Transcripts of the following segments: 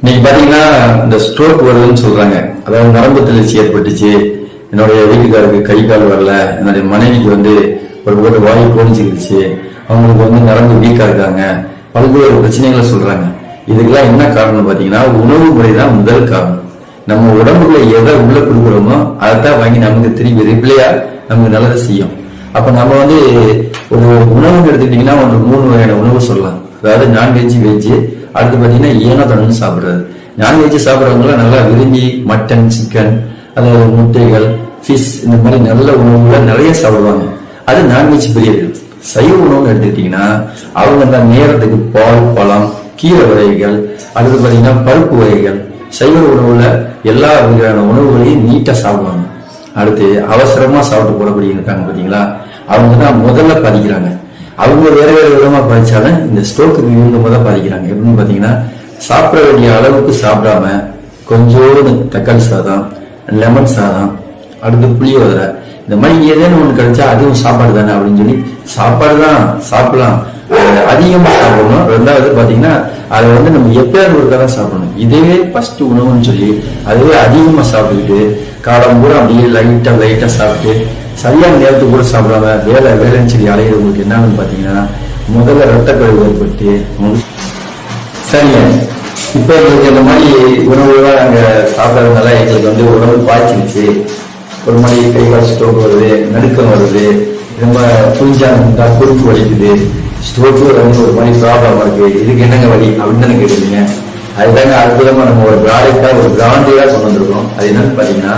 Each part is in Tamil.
இன்னைக்கு பாத்தீங்கன்னா இந்த ஸ்ட்ரோக் வருதுன்னு சொல்றாங்க. அதாவது நரம்பு தளர்ச்சி ஏற்பட்டுச்சு. என்னுடைய வீட்டுக்காருக்கு கை கால் வரல. என்னுடைய மனைவிக்கு வந்து ஒரு போட்டு வாயு கோணிச்சுக்கிடுச்சு அவங்களுக்கு வந்து நரம்பு வீக்கா இருக்காங்க. பல்வேறு பிரச்சனைகளை சொல்றாங்க. இதுக்கெல்லாம் என்ன காரணம் பாத்தீங்கன்னா உணவு முறை தான் முதல் காரணம். நம்ம உடம்புல எதை உள்ள கொடுக்குறோமோ அதைத்தான் வாங்கி நமக்கு திரும்பி ரிப்ளையா நமக்கு நல்லது செய்யும். அப்ப நம்ம வந்து ஒரு உணவுன்னு எடுத்துக்கிட்டீங்கன்னா ஒரு மூணு வகையான உணவு சொல்லலாம். அதாவது நான்வெஜ் வெஜ் அடுத்து பார்த்தீங்கன்னா ஈனத்தனம் சாப்பிடுறது. நான்வெஜ் சாப்பிட்றவங்களாம் நல்லா விரும்பி மட்டன் சிக்கன் அதாவது முட்டைகள் ஃபிஷ் இந்த மாதிரி நல்ல உணவுகளை நிறைய சாப்பிடுவாங்க. அது நான்வெஜ் பிரியர்கள் சைவ உணவுன்னு எடுத்துக்கிட்டீங்கன்னா அவங்க அந்த நேரத்துக்கு பால் பழம் கீரை வகைகள் அடுத்து பார்த்தீங்கன்னா பருப்பு வகைகள். சைவ உணவுல எல்லா வகையான உணவுகளையும் நீட்டாக சாப்பிடுவாங்க. அடுத்து அவசரமா சாப்பிட்டு போடக்கூடிய இருக்காங்க அவங்க தான் முதல்ல பதிக்கிறாங்க. அவங்க வேற வேற விதமா பாதிச்சாலும் இந்த ஸ்ட்ரோக்கு இவங்க தான் பாதிக்கிறாங்க. எப்படின்னு பாத்தீங்கன்னா சாப்பிட வேண்டிய அளவுக்கு சாப்பிடாம கொஞ்சோடு தக்காளி சாதம் லெமன் சாதம் அடுத்து புளியோதரை இந்த மாதிரி ஏதேனும் ஒண்ணு கிடைச்சா அதுவும் சாப்பாடு தானே அப்படின்னு சொல்லி சாப்பாடு தான் சாப்பிடலாம். அது அதிகமா சாப்பிடணும். ரெண்டாவது பாத்தீங்கன்னா அதை வந்து நம்ம எப்பயாவது ஒரு தான் சாப்பிடணும். இதுவே ஃபர்ஸ்ட் உணவுன்னு சொல்லி அதுவே அதிகமா சாப்பிட்டுக்கிட்டு காலம் கூட அப்படியே லைட்டா லைட்டா சாப்பிட்டு சரியான நேரத்துக்கு கூட சாப்பிடாம வேலை வேலைன்னு சொல்லி அலையிறவங்களுக்கு என்னன்னு பாத்தீங்கன்னா முதல்ல ரத்தக்கழிவு ஏற்பட்டு உங்களுக்கு சரிங்க. இப்ப எங்களுக்கு இந்த மாதிரி உணவுலாம் நாங்க சாப்பிடறதுனால எங்களுக்கு வந்து உணவு பாய்ச்சிருச்சு. ஒரு மாதிரி கை கால் ஸ்ட்ரோக் வருது நடுக்கம் வருது ரொம்ப புரிஞ்சா இருந்தால் குறுக்கு வலிக்குது. ஸ்ட்ரோக்கு வந்து ஒரு மாதிரி ப்ராப்ளம் இருக்கு. இதுக்கு என்னங்க வழி? அப்படின்னு தானே கேட்டீங்க அதுதாங்க அற்புதமா நம்ம ஒரு ப்ராடக்டா ஒரு பிராண்டியா கொண்டு வந்திருக்கோம். அது என்னன்னு பாத்தீங்கன்னா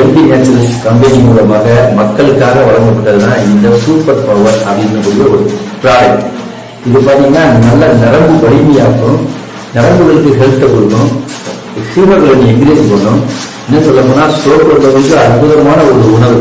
எம்டி நேச்சுரல்ஸ் கம்பெனி மூலமாக மக்களுக்காக வழங்கப்பட்டதுதான் இந்த சூப்பர் பவர் அப்படின்னு ஒரு ப்ராடக்ட் இது பாத்தீங்கன்னா நல்ல நரம்பு வலிமையாக்கும் நரம்புகளுக்கு ஹெல்த்தை கொடுக்கும் ஹியூமர்களை என்கரேஜ் பண்ணும் இன்னும் சொல்ல போனா ஸ்ட்ரோக் வந்து அற்புதமான ஒரு உணவு.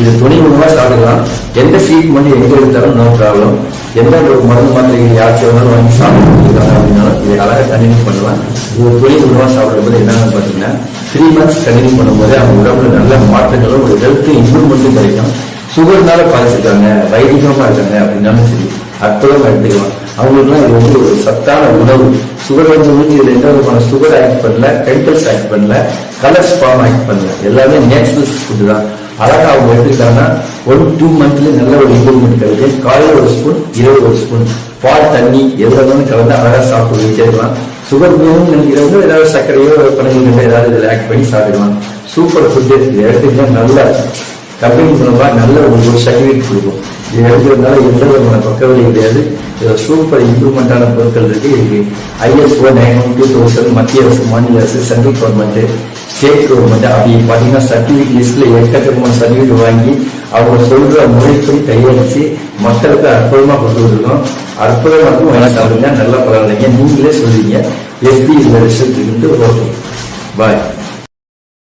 இது துணி உணவா சாப்பிடலாம். எந்த ட்ரீட்மெண்ட் எங்க எடுத்தாலும் நோ ப்ராப்ளம் எந்த ஒரு மருந்து மாத்திரைகள் யாருக்கு வேணாலும் வாங்கி சாப்பிட்டுருக்காங்க அப்படின்னாலும் இதை அழகாக கண்டினியூ பண்ணலாம் இது தொழில் உணவா சாப்பிடும்போது என்னன்னு பாத்தீங்கன்னா த்ரீ மந்த்ஸ் கண்டினியூ பண்ணும்போது அவங்க உடம்புல நல்ல மாற்றங்களும் ஒரு ஹெல்த் இம்ப்ரூவ்மெண்ட்டும் கிடைக்கும். சுகர்னால பாதிச்சிருக்காங்க வைத்தியமாக இருக்காங்க அப்படின்னாலும் சரி அற்புதமா எடுத்துக்கலாம். அவங்களுக்குலாம் இது வந்து ஒரு சத்தான உணவு. சுகர் வந்தவங்களுக்கு இதில் எந்த விதமான சுகர் ஆக்ட் பண்ணல கெமிக்கல்ஸ் ஆக்ட் பண்ணல கலர்ஸ் ஃபார்ம் ஆக்ட் பண்ணல. எல்லாமே நேச்சுரல் ஃபுட்டு தான். அழகா அவங்க எடுத்துக்கிட்டாங்கன்னா ஒரு டூ மந்த்ல நல்ல ஒரு இம்ப்ரூவ்மெண்ட் கிடைக்கும் காலையில் ஒரு ஸ்பூன் இரவு ஒரு ஸ்பூன் பால் தண்ணி எவ்வளவு கலந்து அழகா சாப்பிட்டு வச்சிருக்கலாம் சுகர் மீதும் நினைக்கிறவங்க ஏதாவது சர்க்கரையோ பனங்கல்ல ஏதாவது இதில் ஆக்ட் பண்ணி சாப்பிடலாம் சூப்பர் ஃபுட் எடுத்துக்கிட்டா நல்ல கம்பெனி மூலமா நல்ல ஒரு சர்டிஃபிகேட் கொடுக்கும். இது எடுக்கிறதுனால எந்த விதமான பக்கவழி கிடையாது. இதுல சூப்பர் இம்ப்ரூவ்மெண்டான பொருட்கள் இருக்கு. இதுக்கு ISO nine one two thousand மத்திய அரசு மாநில அரசு சென்ட்ரல் கவர்மெண்ட் ஸ்டேட் கவர்மெண்ட் அப்படி பார்த்தீங்கன்னா சர்டிஃபிகேட் லிஸ்ட்ல எக்கச்சக்கமான சர்டிஃபிகேட் வாங்கி அவங்க சொல்ற முறைப்படி கையளிச்சு மக்களுக்கு அற்புதமா கொண்டு வந்திருக்கோம் அற்புதமா இருக்கும். வேணா சாப்பிடுங்க. நல்லா பரவாயில்லைங்க நீங்களே சொல்லுவீங்க. எப்படி இந்த ரிசல்ட் இருந்து ஓகே. பாய்